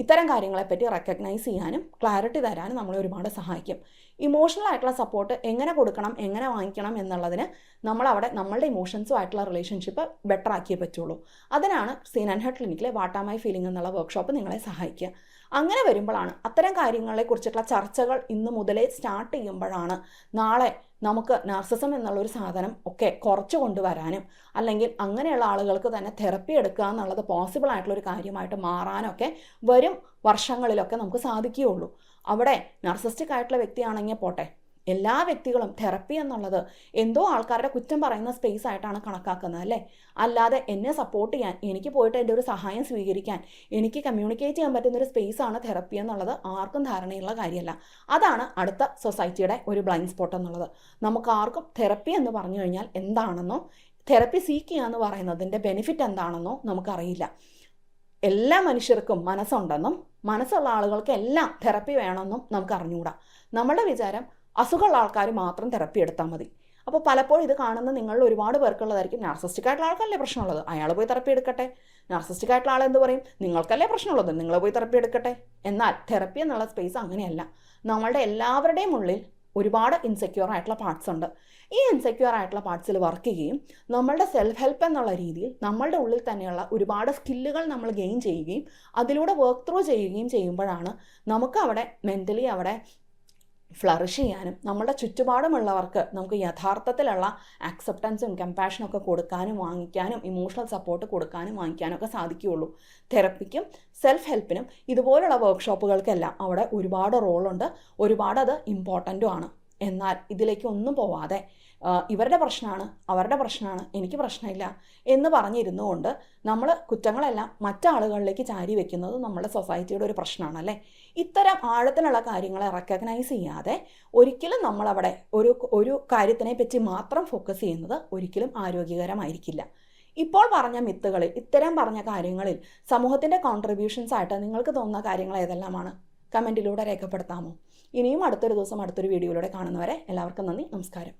ഇത്തരം കാര്യങ്ങളെപ്പറ്റി റെക്കഗ്നൈസ് ചെയ്യാനും ക്ലാരിറ്റി തരാനും നമ്മളെ ഒരുപാട് സഹായിക്കും. ഇമോഷണൽ ആയിട്ടുള്ള സപ്പോർട്ട് എങ്ങനെ കൊടുക്കണം എങ്ങനെ വാങ്ങിക്കണം എന്നുള്ളതിന് നമ്മളവിടെ നമ്മളുടെ ഇമോഷൻസുമായിട്ടുള്ള റിലേഷൻഷിപ്പ് ബെറ്റർ ആക്കിയേ പറ്റുള്ളൂ. അതിനാണ് സീൻ ആൻഡ് ഹെഡ് ക്ലിനിക്കിലെ വാട്ടാമായി ഫീലിംഗ് എന്നുള്ള വർക്ക്ഷോപ്പ് നിങ്ങളെ സഹായിക്കുക. അങ്ങനെ വരുമ്പോഴാണ് അത്തരം കാര്യങ്ങളെ കുറിച്ചിട്ടുള്ള ചർച്ചകൾ ഇന്ന് മുതലേ സ്റ്റാർട്ട് ചെയ്യുമ്പോഴാണ് നാളെ നമുക്ക് നാർസിസം എന്നുള്ളൊരു സാധനം ഒക്കെ കുറച്ച് കൊണ്ടുവരാനും അല്ലെങ്കിൽ അങ്ങനെയുള്ള ആളുകൾക്ക് തന്നെ തെറപ്പി എടുക്കുക എന്നുള്ളത് പോസിബിൾ ആയിട്ടുള്ളൊരു കാര്യമായിട്ട് മാറാനൊക്കെ വരും വർഷങ്ങളിലൊക്കെ നമുക്ക് സാധിക്കുകയുള്ളൂ. അവിടെ നർസിസ്റ്റിക് ആയിട്ടുള്ള വ്യക്തിയാണെങ്കിൽ പോട്ടെ എല്ലാ വ്യക്തികളും തെറപ്പി എന്നുള്ളത് എന്തോ ആൾക്കാരുടെ കുറ്റം പറയുന്ന സ്പേസ് ആയിട്ടാണ് കണക്കാക്കുന്നത് അല്ലേ? അല്ലാതെ എന്നെ സപ്പോർട്ട് ചെയ്യാൻ എനിക്ക് പോയിട്ട് എന്റെ ഒരു സഹായം സ്വീകരിക്കാൻ എനിക്ക് കമ്മ്യൂണിക്കേറ്റ് ചെയ്യാൻ പറ്റുന്ന ഒരു സ്പേസ് ആണ് തെറപ്പി എന്നുള്ളത് ആർക്കും ധാരണയുള്ള കാര്യമല്ല. അതാണ് അടുത്ത സൊസൈറ്റിയുടെ ഒരു ബ്ലൈൻഡ് സ്പോട്ട് എന്നുള്ളത്. നമുക്ക് ആർക്കും തെറപ്പി എന്ന് പറഞ്ഞു കഴിഞ്ഞാൽ എന്താണെന്നോ തെറപ്പി സീക്ക് ചെയ്യുക എന്ന് പറയുന്നതിന്റെ ബെനിഫിറ്റ് എന്താണെന്നോ നമുക്കറിയില്ല. എല്ലാ മനുഷ്യർക്കും മനസ്സുണ്ടെന്നും മനസ്സുള്ള ആളുകൾക്ക് എല്ലാം തെറപ്പി വേണമെന്നും നമുക്ക് അറിഞ്ഞുകൂടാ നമ്മുടെ വിചാരം അസുഖമുള്ള ആൾക്കാർ മാത്രം തെറപ്പി എടുത്താൽ മതി. അപ്പോൾ പലപ്പോഴും ഇത് കാണുന്ന നിങ്ങളിൽ ഒരുപാട് പേർക്കുള്ളതായിരിക്കും നാർസിസ്റ്റിക് ആയിട്ടുള്ള ആൾക്കല്ലേ പ്രശ്നമുള്ളത്? അയാൾ പോയി തെറപ്പി എടുക്കട്ടെ. നാർസിസ്റ്റിക് ആയിട്ടുള്ള ആൾ എന്ത് പറയും? നിങ്ങൾക്കല്ലേ പ്രശ്നമുള്ളത്? നിങ്ങൾ പോയി തെറപ്പി എടുക്കട്ടെ. എന്നാൽ തെറപ്പി എന്നുള്ള സ്പേസ് അങ്ങനെയല്ല. നമ്മളുടെ എല്ലാവരുടെയും ഉള്ളിൽ ഒരുപാട് ഇൻസെക്യൂർ ആയിട്ടുള്ള പാർട്സ് ഉണ്ട്. ഈ ഇൻസെക്യൂർ ആയിട്ടുള്ള പാർട്സിൽ വർക്ക് ചെയ്യുകയും നമ്മളുടെ സെൽഫ് ഹെൽപ്പ് എന്നുള്ള രീതിയിൽ നമ്മളുടെ ഉള്ളിൽ തന്നെയുള്ള ഒരുപാട് സ്കില്ലുകൾ നമ്മൾ ഗെയിൻ ചെയ്യുകയും അതിലൂടെ വർക്ക് ത്രൂ ചെയ്യുകയും ചെയ്യുമ്പോഴാണ് നമുക്ക് അവിടെ മെന്റലി അവിടെ ഫ്ലറിഷ് ചെയ്യാനും നമ്മുടെ ചുറ്റുപാടുമുള്ളവർക്ക് നമുക്ക് യഥാർത്ഥത്തിലുള്ള ആക്സെപ്റ്റൻസും കമ്പാഷനും ഒക്കെ കൊടുക്കാനും വാങ്ങിക്കാനും ഇമോഷണൽ സപ്പോർട്ട് കൊടുക്കാനും വാങ്ങിക്കാനും ഒക്കെ സാധിക്കുകയുള്ളൂ. തെറപ്പിക്കും സെൽഫ് ഹെൽപ്പിനും ഇതുപോലുള്ള വർക്ക്ഷോപ്പുകൾക്കെല്ലാം അവിടെ ഒരുപാട് റോളുണ്ട് ഒരുപാട് അത് ഇമ്പോർട്ടന്റും എന്നാൽ ഇതിലേക്ക് ഒന്നും പോവാതെ ഇവരുടെ പ്രശ്നമാണ് അവരുടെ പ്രശ്നമാണ് എനിക്ക് പ്രശ്നമില്ല എന്ന് പറഞ്ഞിരുന്നു കൊണ്ട് നമ്മൾ കുറ്റങ്ങളെല്ലാം മറ്റാളുകളിലേക്ക് ചാരി വെക്കുന്നത് നമ്മുടെ സൊസൈറ്റിയുടെ ഒരു പ്രശ്നമാണ് അല്ലേ? ഇത്തരം ആഴത്തിലുള്ള കാര്യങ്ങളെ റെക്കഗ്നൈസ് ചെയ്യാതെ ഒരിക്കലും നമ്മളവിടെ ഒരു ഒരു കാര്യത്തിനെ പറ്റി മാത്രം ഫോക്കസ് ചെയ്യുന്നത് ഒരിക്കലും ആരോഗ്യകരമായിരിക്കില്ല. ഇപ്പോൾ പറഞ്ഞ മിത്തുകളിൽ ഇത്തരം പറഞ്ഞ കാര്യങ്ങളിൽ സമൂഹത്തിന്റെ കോൺട്രിബ്യൂഷൻസ് ആയിട്ട് നിങ്ങൾക്ക് തോന്നുന്ന കാര്യങ്ങൾ ഏതെല്ലാമാണ്? കമന്റിലൂടെ രേഖപ്പെടുത്താമോ? ഇനിയും അടുത്തൊരു ദിവസം അടുത്തൊരു വീഡിയോയിലൂടെ കാണുന്നവരെ എല്ലാവർക്കും നന്ദി നമസ്കാരം.